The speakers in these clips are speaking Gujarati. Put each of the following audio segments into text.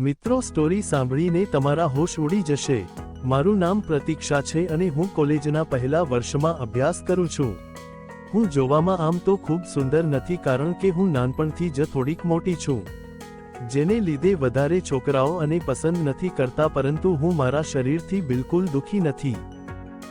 મિત્રો સ્ટોરી સાંભળીને તમારા હોશ ઉડી જશે. મારું નામ પ્રતીક્ષા છે અને હું કોલેજના પહેલા વર્ષમાં અભ્યાસ કરું છું. હું જોવામાં આમ તો ખૂબ સુંદર નથી કારણ કે હું નાનપણથી જ થોડીક મોટી છું. જેને લીધે વધારે છોકરાઓ અને પસંદ નથી કરતા પરંતુ હું મારા શરીરથી બિલકુલ દુખી નથી.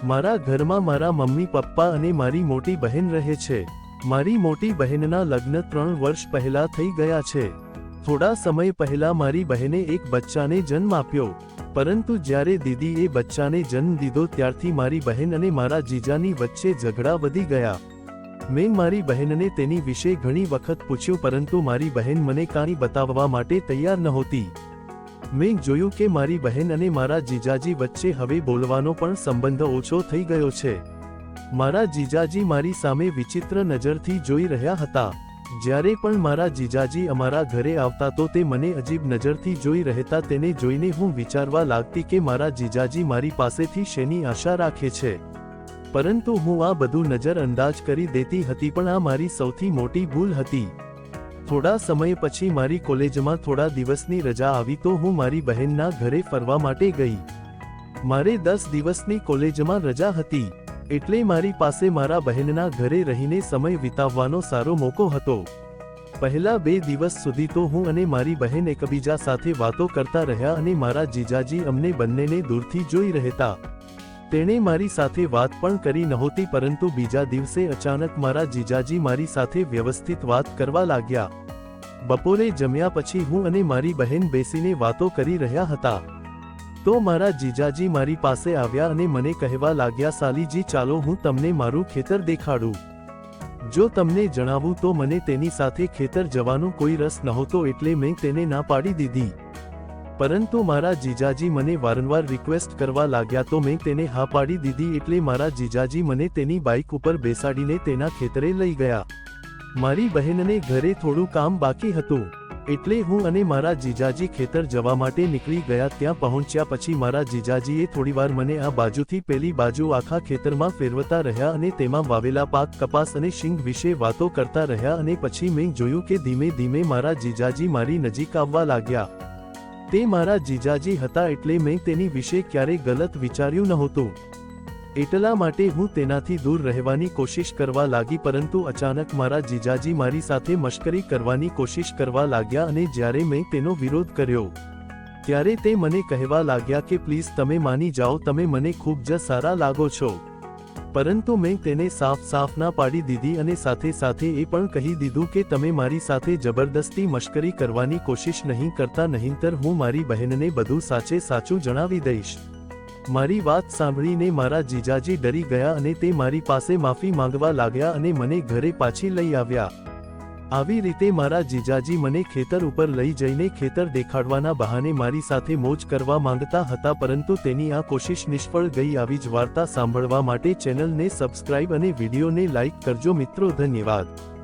મારા ઘરમાં મારા મમ્મી, પપ્પા અને મારી મોટી બહેન રહે છે. મારી મોટી બહેનના લગ્ન ત્રણ વર્ષ પહેલા થઈ ગયા છે. થોડા સમય પહેલા મારી બહેને એક બચ્ચાને જન્મ આપ્યો. પરંતુ જ્યારે દીદીએ બચ્ચાને જન્મ દીધો ત્યારથી મારી બહેન અને મારા જીજાની વચ્ચે ઝઘડા વધી ગયા. મેં મારી બહેનને તેની વિશે ઘણી વખત પૂછ્યું, પરંતુ મારી બહેન મને કાંઈ બતાવવા માટે તૈયાર નહોતી. મેં જોયું કે મારી બહેન અને મારા જીજાજી વચ્ચે હવે બોલવાનો પણ સંબંધ ઓછો થઈ ગયો છે. મારા જીજાજી મારી સામે વિચિત્ર નજરથી જોઈ રહ્યા હતા. જ્યારે પણ મારા જીજાજી અમારા ઘરે આવતા તો તે મને અજીબ નજરથી જોઈ રહેતા તેને જોઈને હું વિચારવા લાગતી કે મારા જીજાજી મારી પાસેથી શેની આશા રાખે છે. પરંતુ હું આ બધું નજર અંદાજ કરી દેતી હતી પણ આ મારી સૌથી મોટી ભૂલ હતી. થોડા સમય પછી મારી કોલેજમાં થોડા દિવસની રજા આવી તો હું મારી બહેનના ઘરે ફરવા માટે ગઈ. મારે દસ દિવસની કોલેજમાં રજા હતી. એટલે મારી પાસે મારા બહેનના ઘરે રહીને સમય વિતાવવાનો સારો મોકો હતો. પહેલા બે દિવસ સુધી તો હું અને મારી બહેન એકબીજા સાથે વાતો કરતા રહ્યા અને મારા જીજાજી અમને બંનેને દૂરથી જોઈ રહેતા. તેણે મારી સાથે વાત પણ કરી નહોતી પરંતુ બીજા દિવસે અચાનક મારા જીજાજી મારી સાથે વ્યવસ્થિત વાત કરવા લાગ્યા. બપોરે જમ્યા પછી હું અને મારી બહેન બેસીને વાતો કરી રહ્યા હતા. તો મારા જીજાજી મારી પાસે આવ્યા અને મને કહેવા લાગ્યા, સાલીજી, ચાલો હું તમને મારું ખેતર દેખાડું. જો તમને જણાવું તો મને તેની સાથે ખેતર જવાનો કોઈ રસ નહોતો એટલે મેં તેને ના પાડી દીધી. પરંતુ મારા જીજાજી મને વારંવાર રિક્વેસ્ટ કરવા લાગ્યા તો મેં તેને હા પાડી દીધી એટલે મારા જીજાજી મને તેની બાઇક ઉપર બેસાડીને તેના ખેતરે લઈ ગયા. મારી બહેનને ઘરે થોડું કામ બાકી હતું. એટલે હું અને મારા જીજાજી ખેતર જવા માટે નીકળી ગયા ત્યાં પહોંચ્યા પછી મારા જીજાજીએ થોડીવાર મને આ બાજુથી પેલી બાજુ આખા ખેતરમાં ફેરવતા રહ્યા અને તેમાં વાવેલા પાક, કપાસ અને શીંગ વિશે વાતો કરતા રહ્યા અને પછી મેં જોયું કે ધીમે ધીમે મારા જીજાજી મારી નજીક આવવા લાગ્યા. તે મારા જીજાજી હતા એટલે મેં તેની વિશે ક્યારેય ગલત વિચાર્યું નહોતું. એટલા માટે હું તેનાથી દૂર રહેવાની કોશિશ કરવા લાગી પરંતુ અચાનક મારા જીજાજી મારી સાથે મશ્કરી કરવાની કોશિશ કરવા લાગ્યા અને જ્યારે મેં તેનો વિરોધ કર્યો, ત્યારે તે મને કહેવા લાગ્યા કે પ્લીઝ તમે માની જાઓ, તમે મને ખૂબ જ સારા લાગો છો. પરંતુ મેં તેને સાફ સાફ ના પાડી દીધી અને સાથે સાથે એ પણ કહી દીધું કે તમે મારી સાથે જબરદસ્તી મશ્કરી કરવાની કોશિશ નહીં કરતા, નહીંતર હું મારી બહેનને બધું સાચે સાચું જણાવી દઈશ. મારી વાત સાંભળીને મારા જીજાજી ડરી ગયા અને તે મારી પાસે માફી માંગવા લાગ્યા અને મને ઘરે પાછી લઈ આવ્યા. આવી રીતે મારા જીજાજી મને ખેતર ઉપર લઈ જઈને ખેતર દેખાડવાના બહાને મારી સાથે મોજ કરવા માંગતા હતા પરંતુ તેની આ કોશિશ નિષ્ફળ ગઈ આવી જ વાર્તા સાંભળવા માટે ચેનલને સબસ્ક્રાઇબ અને વિડીયોને લાઇક કરજો મિત્રો, ધન્યવાદ.